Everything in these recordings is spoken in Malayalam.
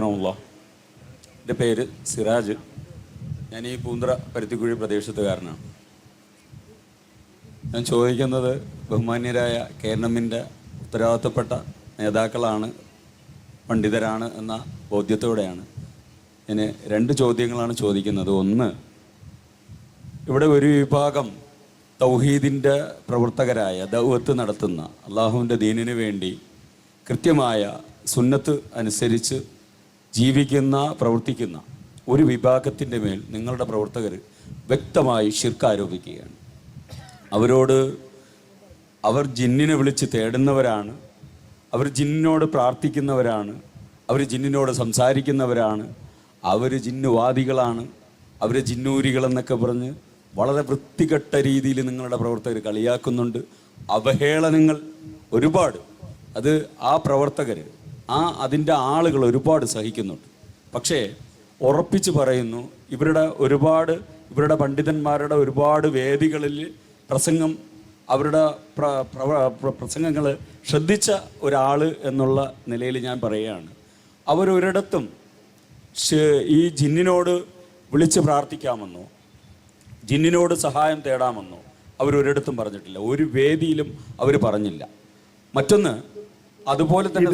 ണല്ലോ എന്റെ പേര് സിറാജ്. ഞാൻ ഈ പൂന്തറ പരുത്തിക്കുഴി പ്രദേശത്തുകാരനാണ്. ഞാൻ ചോദിക്കുന്നത് ബഹുമാന്യരായ കേരളമിന്റെ ഉത്തരവാദിത്തപ്പെട്ട നേതാക്കളാണ് പണ്ഡിതരാണ് എന്ന ബോധ്യത്തോടെയാണ് ഞാൻ രണ്ട് ചോദ്യങ്ങളാണ് ചോദിക്കുന്നത്. ഒന്ന് ഇവിടെ ഒരു വിഭാഗം തൗഹീദിന്റെ പ്രവർത്തകരായ ദൗവത്ത് നടത്തുന്ന അള്ളാഹുവിന്റെ ദീനിനു വേണ്ടി കൃത്യമായ സുന്നത്ത് അനുസരിച്ച് ജീവിക്കുന്ന പ്രവർത്തിക്കുന്ന ഒരു വിഭാഗത്തിന്റെ മേൽ നിങ്ങളുടെ പ്രവർത്തകർ വ്യക്തമായി ഷിർക്ക് ആരോപിക്കുകയാണ്. അവരോട് അവർ ജിന്നിനെ വിളിച്ച് തേടുന്നവരാണ് അവർ ജിന്നിനോട് പ്രാർത്ഥിക്കുന്നവരാണ് അവർ ജിന്നിനോട് സംസാരിക്കുന്നവരാണ് അവർ ജിന്നുവാദികളാണ് അവർ ജിന്നൂരികളെന്നൊക്കെ പറഞ്ഞ് വളരെ വൃത്തികെട്ട രീതിയിൽ നിങ്ങളുടെ പ്രവർത്തകർ കളിയാക്കുന്നുണ്ട്. അവഹേളനങ്ങൾ ഒരുപാട്. അത് ആ പ്രവർത്തകർ ആ അതിന്റെ ആളുകൾ ഒരുപാട് സഹിക്കുന്നുണ്ട്. പക്ഷേ ഉറപ്പിച്ച് പറയുന്നു ഇവരുടെ ഒരുപാട് ഇവരുടെ പണ്ഡിതന്മാരുടെ ഒരുപാട് വേദികളിൽ പ്രസംഗം അവരുടെ പ്ര പ്രസംഗങ്ങൾ ശ്രദ്ധിച്ച ഒരാൾ എന്നുള്ള നിലയിൽ ഞാൻ പറയുകയാണ്. അവരൊരിടത്തും ഈ ജിന്നിനോട് വിളിച്ച് പ്രാർത്ഥിക്കാമെന്നോ ജിന്നിനോട് സഹായം തേടാമെന്നോ അവരൊരിടത്തും പറഞ്ഞിട്ടില്ല. ഒരു വേദിയിലും അവർ പറഞ്ഞില്ല. മറ്റൊന്ന് അതുപോലെ തന്നെ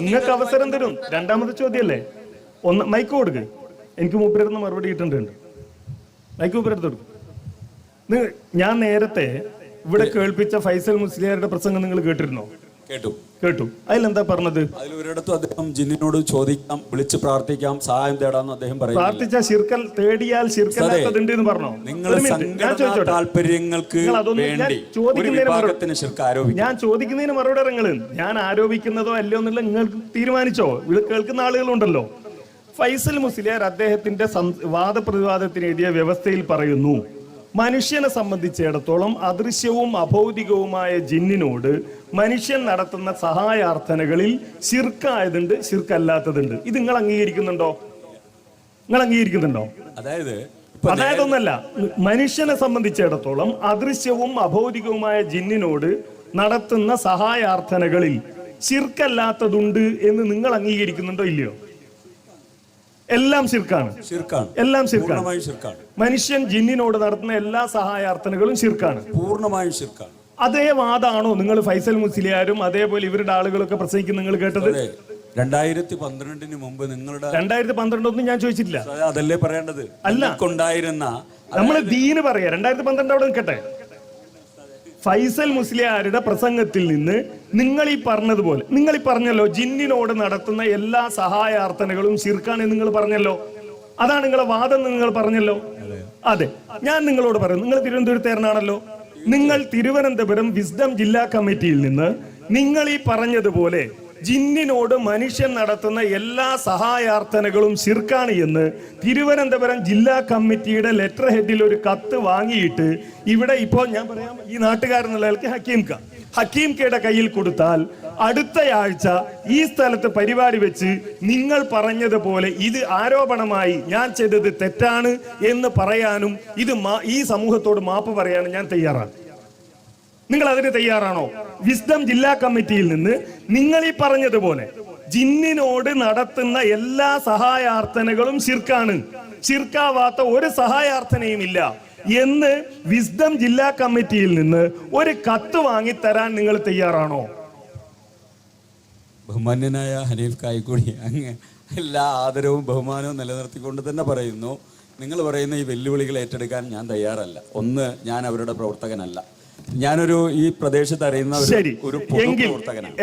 നിങ്ങൾക്ക് അവസരം തരും. രണ്ടാമത്തെ ചോദ്യമല്ലേ? ഒന്ന് മൈക്ക് കൊടുക്ക്. എനിക്ക് മൂപ്പരുന്ന് മറുപടി കിട്ടേണ്ടതുണ്ട് മൈക്ക് മൂപ്പരടുത്ത് കൊടുക്കും. നിങ്ങൾ ഞാൻ നേരത്തെ ഇവിടെ കേൾപ്പിച്ച ഫൈസൽ മുസ്ലിയാരുടെ പ്രസംഗം നിങ്ങൾ കേട്ടിരുന്നോ? കേട്ടു. കേട്ടു. അതിലെന്താ പറഞ്ഞത്? അതിൽ ഒരിടത്തും അദ്ദേഹം ജിന്നിനോട് ചോദിക്കാം വിളിച്ച് പ്രാർത്ഥിക്കാം സഹായം തേടാന്ന് അദ്ദേഹം പറയുന്നു. പ്രാർത്ഥിച്ച ശിർക്കൽ തേടിയാൽ ശിർക്കല്ലാത്തതുണ്ട് എന്ന് പറഞ്ഞോ? നിങ്ങൾ ഒരു മിനിറ്റ്, ഞാൻ സംഘടനാ ചോദിച്ചോട്ടെ? താല്പര്യങ്ങൾക്ക് നിങ്ങൾ അതൊന്നും ഞാൻ വേണ്ടി ഒരു ചോദിക്കുന്നതിന് മറുപടി- വിഭാഗത്തിന് ശിർക്ക് ആരോപിക്കും. ഞാൻ ചോദിക്കുന്നതിന് മറുപടി ഇറങ്ങൾ ഞാൻ ആരോപിക്കുന്നതോ അല്ലയോ എന്നുള്ള നിങ്ങൾക്ക് തീരുമാനിച്ചോ? ഇത് കേൾക്കുന്ന ആളുകളുണ്ടല്ലോ. ഫൈസൽ മുസ്ലിയാർ അദ്ദേഹത്തിന്റെ സം- വാദപ്രതിവാദത്തിന് എഴുതിയ വ്യവസ്ഥയിൽ പറയുന്നു. മനുഷ്യനെ സംബന്ധിച്ചിടത്തോളം അദൃശ്യവും അഭൗതികവുമായ ജിന്നിനോട് മനുഷ്യൻ നടത്തുന്ന സഹായാർത്ഥനകളിൽ ശിർക്കായതുണ്ട് ശിർക്കല്ലാത്തതുണ്ട്. ഇത് നിങ്ങൾ അംഗീകരിക്കുന്നുണ്ടോ? നിങ്ങൾ അംഗീകരിക്കുന്നുണ്ടോ? അതായത് അതായത് ഒന്നല്ല മനുഷ്യനെ സംബന്ധിച്ചിടത്തോളം അദൃശ്യവും അഭൗതികവുമായ ജിന്നിനോട് നടത്തുന്ന സഹായാർത്ഥനകളിൽ ശിർക്കല്ലാത്തതുണ്ട് എന്ന് നിങ്ങൾ അംഗീകരിക്കുന്നുണ്ടോ ഇല്ലയോ? എല്ലാം ശിർക്കാണ്. എല്ലാം ശിർക്കാണ്. മനുഷ്യൻ ജിന്നിനോട് നടത്തുന്ന എല്ലാ സഹായാർത്ഥനകളും ശിർക്കാണ്. പൂർണമായും ശിർക്കാണ്. അതേ വാദാണോ നിങ്ങൾ ഫൈസൽ മുസ്ലിയാരും അതേപോലെ ഇവരുടെ ആളുകളൊക്കെ പ്രസംഗിക്കുന്ന നിങ്ങൾ കേട്ടത്? രണ്ടായിരത്തി പന്ത്രണ്ടിന് മുമ്പ് നിങ്ങളുടെ രണ്ടായിരത്തി പന്ത്രണ്ടൊന്നും ഞാൻ ചോദിച്ചിട്ടില്ല. അതല്ലേ പറയേണ്ടത്? അല്ല. കൊണ്ടായിരുന്ന നമ്മൾ ദീന് പറയാ. രണ്ടായിരത്തി പന്ത്രണ്ട് അവിടെ നിൽക്കട്ടെ. ഫൈസൽ മുസ്ലിയാരുടെ പ്രസംഗത്തിൽ നിന്ന് നിങ്ങൾ ഈ പറഞ്ഞതുപോലെ നിങ്ങൾ ഈ പറഞ്ഞല്ലോ ജിന്നിനോട് നടത്തുന്ന എല്ലാ സഹായാർത്ഥനകളും ശിർക്കാണ് നിങ്ങൾ പറഞ്ഞല്ലോ. അതാണ് നിങ്ങളെ വാദം നിങ്ങൾ പറഞ്ഞല്ലോ. അതെ ഞാൻ നിങ്ങളോട് പറയുന്നു നിങ്ങൾ തിരുവനന്തപുരത്തേരനാണല്ലോ നിങ്ങൾ തിരുവനന്തപുരം വിസ്ഡം ജില്ലാ കമ്മിറ്റിയിൽ നിന്ന് നിങ്ങൾ ഈ പറഞ്ഞതുപോലെ ജിന്നിനോട് മനുഷ്യൻ നടത്തുന്ന എല്ലാ സഹായാർത്ഥനകളും ശിർക്കാണ് എന്ന് തിരുവനന്തപുരം ജില്ലാ കമ്മിറ്റിയുടെ ലെറ്റർ ഹെഡിൽ ഒരു കത്ത് വാങ്ങിയിട്ട് ഇവിടെ ഇപ്പോൾ ഞാൻ പറയാം ഈ നിലയ്ക്ക് ഹക്കീം ക. ഹക്കീം കയുടെ കയ്യിൽ കൊടുത്താൽ അടുത്തയാഴ്ച ഈ സ്ഥലത്ത് പരിപാടി വെച്ച് നിങ്ങൾ പറഞ്ഞതുപോലെ ഇത് ആരോപണമായി ഞാൻ ചെയ്തത് തെറ്റാണ് എന്ന് പറയാനും ഇത് ഈ സമൂഹത്തോട് മാപ്പ് പറയാനും ഞാൻ തയ്യാറാണ്. നിങ്ങൾ അതിന് തയ്യാറാണോ? വിസ്ഡം ജില്ലാ കമ്മിറ്റിയിൽ നിന്ന് നിങ്ങൾ ഈ പറഞ്ഞതുപോലെ ജിന്നിനോട് നടത്തുന്ന എല്ലാ സഹായാർത്ഥനകളും ശിർക്കാണ്. ശിർക്കാവാത്ത ഒരു സഹായാർത്ഥനയും ഇല്ല എന്ന് വിസ്ഡം ജില്ലാ കമ്മിറ്റിയിൽ നിന്ന് ഒരു കത്ത് വാങ്ങി തരാൻ നിങ്ങൾ തയ്യാറാണോ? ബഹുമാന്യനായ ഹനീഫ് കായ്ക്കുടി അങ്ങ് എല്ലാ ആദരവും ബഹുമാനവും നിലനിർത്തിക്കൊണ്ട് തന്നെ പറയുന്നു. നിങ്ങൾ പറയുന്ന ഈ വെല്ലുവിളികൾ ഏറ്റെടുക്കാൻ ഞാൻ തയ്യാറല്ല. ഒന്ന് ഞാൻ അവരുടെ പ്രവർത്തകനല്ല. ഞാനൊരു ഈ പ്രദേശത്ത് അറിയുന്ന ശരി. ഒരു എങ്കിൽ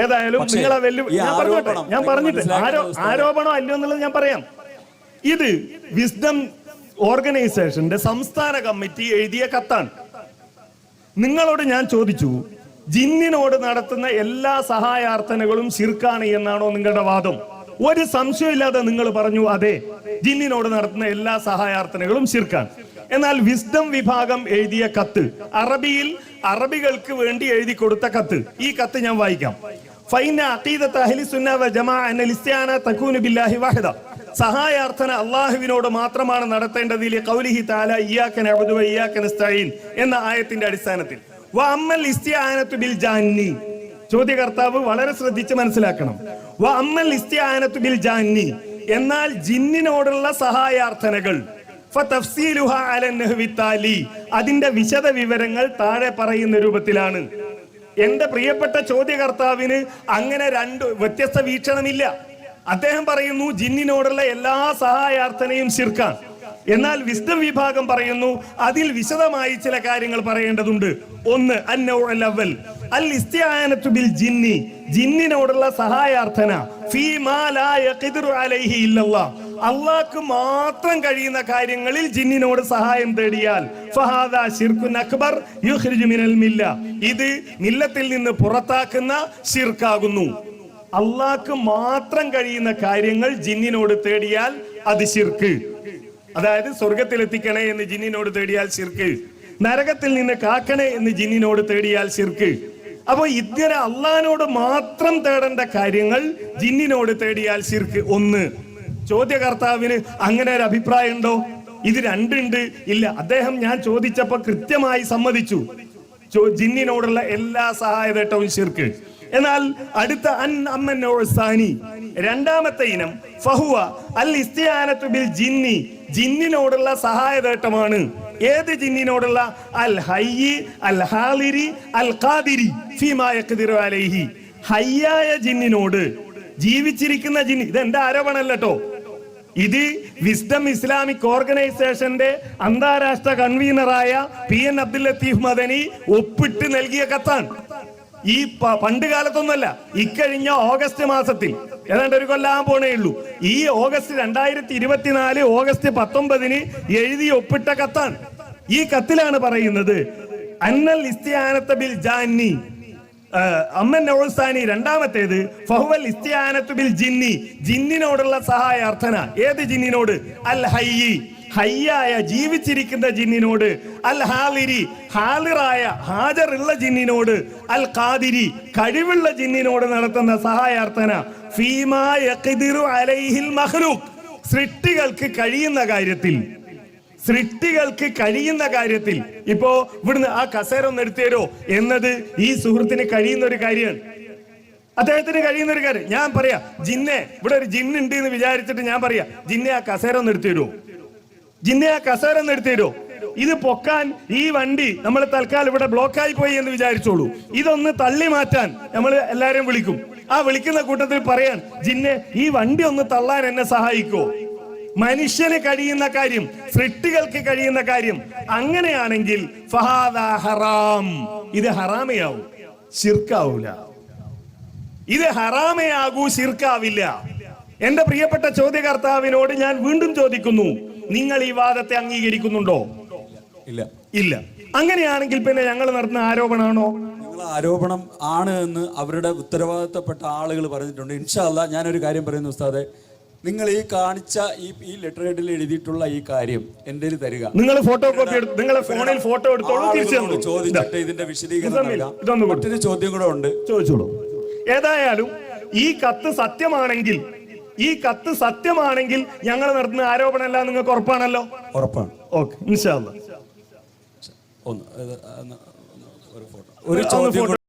ഏതായാലും നിങ്ങളെ വെല്ലുവിളി ഞാൻ പറഞ്ഞോട്ടെ ഞാൻ പറഞ്ഞിട്ട് ആരോപണം അല്ലയോ എന്നുള്ളത് ഞാൻ പറയാം. ഇത് വിസ്ഡം ഓർഗനൈസേഷന്റെ സംസ്ഥാന കമ്മിറ്റി എഴുതിയ കത്താണ്. നിങ്ങളോട് ഞാൻ ചോദിച്ചു ജിന്നിനോട് നടത്തുന്ന എല്ലാ സഹായാർത്ഥനകളും ശിർക്കാണ് എന്നാണോ നിങ്ങളുടെ വാദം? ഒരു സംശയമില്ലാതെ നിങ്ങൾ പറഞ്ഞു അതെ ജിന്നിനോട് നടത്തുന്ന എല്ലാ സഹായാർത്ഥനകളും ശിർക്കാണ്. എന്നാൽ വിസ്ഡം വിഭാഗം എഴുതിയ കത്ത്. അറബിയിൽ അറബികൾക്ക് വേണ്ടി എഴുതി കൊടുത്ത കത്ത്. ഈ കത്ത് ഞാൻ വായിക്കാം. സഹായാർത്ഥന അള്ളാഹുവിനോട് മാത്രമാണ് നസ്തഈൻ എന്ന ആയത്തിന്റെ അടിസ്ഥാനത്തിൽ. ചോദ്യകർത്താവ് വളരെ ശ്രദ്ധിച്ച് മനസ്സിലാക്കണം. എന്നാൽ ജിന്നിനോടുള്ള സഹായാർത്ഥനകൾ. അതിന്റെ വിശദ വിവരങ്ങൾ താഴെ പറയുന്ന രൂപത്തിലാണ്. എന്റെ പ്രിയപ്പെട്ട ചോദ്യകർത്താവിന് അങ്ങനെ രണ്ട് വ്യത്യസ്ത വീക്ഷണമില്ല. അദ്ദേഹം പറയുന്നു ജിന്നിനോടുള്ള എല്ലാ സഹായാർത്ഥനയും ശിർക്കാണ്. എന്നാൽ വിസ്ഡം വിഭാഗം പറയുന്നു അതിൽ വിശദമായി ചില കാര്യങ്ങൾ പറയേണ്ടതുണ്ട്. ഒന്ന് അവൽ അൽ ബിൽ ജിന്നി. ജിന്നിനോടുള്ള സഹായാർത്ഥന. ഫീ മാ ലാ അലൈഹി ഇല്ലല്ലാഹ്. അള്ളാഹ്ക്ക് മാത്രം കഴിയുന്ന കാര്യങ്ങളിൽ ജിന്നിനോട് സഹായം തേടിയാൽ. അക്ബർ ഇത് മില്ലത്തിൽ നിന്ന് പുറത്താക്കുന്ന ശിർക്കാകുന്നു. അള്ളാഹ്ക്ക് മാത്രം കഴിയുന്ന കാര്യങ്ങൾ ജിന്നിനോട് തേടിയാൽ അത് ശിർക്ക്. അതായത് സ്വർഗത്തിൽ എത്തിക്കണേ എന്ന് ജിന്നിനോട് തേടിയാൽ ശിർക്ക്. നരകത്തിൽ നിന്ന് കാക്കണേ എന്ന് ജിന്നിനോട് തേടിയാൽ ശിർക്ക്. അപ്പൊ ഇങ്ങനെ അള്ളഹാനോട് മാത്രം തേടേണ്ട കാര്യങ്ങൾ ജിന്നിനോട് തേടിയാൽ ശിർക്ക്. ഒന്ന് ചോദ്യകർത്താവിന് അങ്ങനെ ഒരു അഭിപ്രായം ഉണ്ടോ ഇത് രണ്ടുണ്ട്. ഇല്ല അദ്ദേഹം ഞാൻ ചോദിച്ചപ്പോ കൃത്യമായി സമ്മതിച്ചു. ജിന്നിനോടുള്ള എല്ലാ സഹായതേട്ടവും ശിർക്ക്. എന്നാൽ അടുത്ത അൻ അമ്മനോസാനി രണ്ടാമത്തെ ഇനം ഫഹുവ അൽ ഇസ്തിയാനത്തു ബിൽ ജിന്നി. ജിന്നിനോടുള്ള സഹായതേട്ടമാണ്. ഏത് ജിന്നിനോടുള്ള? അൽ ഹയ്യി അൽ ഹാലിരി അൽ ഖാദിരി ഫീമാ യഖ്ദിറു അലൈഹി. ഹയ്യായ ജിന്നിനോട് ജീവിച്ചിരിക്കുന്ന ജിന്നി. ഇത് എന്റെ ആരോപണമല്ലോ ഇത് വിസ്ഡം ഇസ്ലാമിക് ഓർഗനൈസേഷന്റെ അന്താരാഷ്ട്ര കൺവീനറായ പി എൻ അബ്ദുൽ ലത്തീഫ് മദനി ഒപ്പിട്ട് നൽകിയ കത്താണ്. ഈ പണ്ട് കാലത്തൊന്നുമല്ല ഇക്കഴിഞ്ഞ ഓഗസ്റ്റ് മാസത്തിൽ ഏതാണ്ട് ഒരു കൊല്ലാൻ പോണേ ഉള്ളൂ. ഈ ഓഗസ്റ്റ് രണ്ടായിരത്തി ഇരുപത്തിനാല് ഓഗസ്റ്റ് പത്തൊമ്പതിന് എഴുതി ഒപ്പിട്ട കത്താണ്. ഈ കത്തിലാണ് പറയുന്നത് അന്നൽ ഇസ്തിയാനത്ത ബിൽ ജാന്നി അമ്മൻ നൗസാനി രണ്ടാമത്തേത് ഫഹുവൽ ഇസ്തിയാനത്തു ബിൽ ജിന്നി. ജിന്നിനോടുള്ള സഹായാർത്ഥന. ഏത് ജിന്നിനോട്? അൽ ഹയ്യി. ഹയ്യായ ജീവിച്ചിരിക്കുന്ന ജിന്നിനോട്. അൽ ഹാലിരി. ഹാലിറായ ഉള്ള ജിന്നിനോട്. അൽ ഖാദിരി. കഴിവുള്ള ജിന്നിനോട് നടത്തുന്ന സഹായാർത്ഥന. ഫീമാ അലൈഹിൽ മഖ്ലൂഖ് സൃഷ്ടികൾക്ക് കഴിയുന്ന കാര്യത്തിൽ. സൃഷ്ടികൾക്ക് കഴിയുന്ന കാര്യത്തിൽ. ഇപ്പോ ഇവിടുന്ന് ആ കസേര ഒന്ന് എടുത്തേരോ എന്നത് ഈ സുഹൃത്തിന് കഴിയുന്ന ഒരു കാര്യമാണ്. അദ്ദേഹത്തിന് കഴിയുന്ന ഒരു കാര്യം. ഞാൻ പറയാ ജിന്നെ ഇവിടെ ഒരു ജിന്നുണ്ട് എന്ന് വിചാരിച്ചിട്ട് ഞാൻ പറയാ ജിന്നെ ആ കസേര ഒന്ന് എടുത്തേരോ ജിന്നെ ആ കസേര ഒന്ന് എടുത്തേരോ ഇത് പൊക്കാൻ ഈ വണ്ടി നമ്മൾ തൽക്കാലം ഇവിടെ ബ്ലോക്കായി പോയി എന്ന് വിചാരിച്ചോളൂ. ഇതൊന്ന് തള്ളി മാറ്റാൻ നമ്മൾ എല്ലാരെയും വിളിക്കും. ആ വിളിക്കുന്ന കൂട്ടത്തിൽ പറയാൻ ജിന്നെ ഈ വണ്ടി ഒന്ന് തള്ളാൻ എന്നെ സഹായിക്കോ മനുഷ്യന് കഴിയുന്ന കാര്യം സൃഷ്ടികൾക്ക് കഴിയുന്ന കാര്യം അങ്ങനെയാണെങ്കിൽ ഫഹാദാ ഹറാം. ഇത് ഹറാമയാവും ശിർക്കാവൂല. ഇത് ഹറാമയാകൂ ശിർക്കാവില്ല. എന്റെ പ്രിയപ്പെട്ട ചോദ്യകർത്താവിനോട് ഞാൻ വീണ്ടും ചോദിക്കുന്നു നിങ്ങൾ ഈ വാദത്തെ അംഗീകരിക്കുന്നുണ്ടോ? ഇല്ല. ഇല്ല. അങ്ങനെയാണെങ്കിൽ പിന്നെ ഞങ്ങൾ നടത്തുന്ന ആരോപണമാണോ? ആരോപണം ആണ് എന്ന് അവരുടെ ഉത്തരവാദിത്തപ്പെട്ട ആളുകൾ പറഞ്ഞിട്ടുണ്ട്. ഇൻഷാല്ല ഞാനൊരു കാര്യം പറയുന്നു ഉസ്താദെ. നിങ്ങൾ ഈ കാണിച്ച ഈ ഈ ലെറ്റർ ഹെഡിൽ എഴുതിയിട്ടുള്ള ഈ കാര്യം എന്റെ തരിക. നിങ്ങൾ ഫോട്ടോ കോപ്പി എടുത്ത് നിങ്ങളെ ഫോണിൽ ഫോട്ടോ എടുത്തോളൂ. ചോദിച്ചിട്ട് ഇതിന്റെ വിശദീകരണം. മറ്റൊരു ചോദ്യം കൂടെ ഉണ്ട്. ചോദിച്ചോളൂ. ഏതായാലും ഈ കത്ത് സത്യമാണെങ്കിൽ ഈ കത്ത് സത്യമാണെങ്കിൽ ഞങ്ങൾ നടത്തുന്ന ആരോപണമല്ല നിങ്ങൾക്ക് ഉറപ്പാണല്ലോ? ഉറപ്പാണ്. ഓക്കെ ഒന്ന് ഒരു ഫോട്ടോ ഒരു ചോദ്യം കൂടെ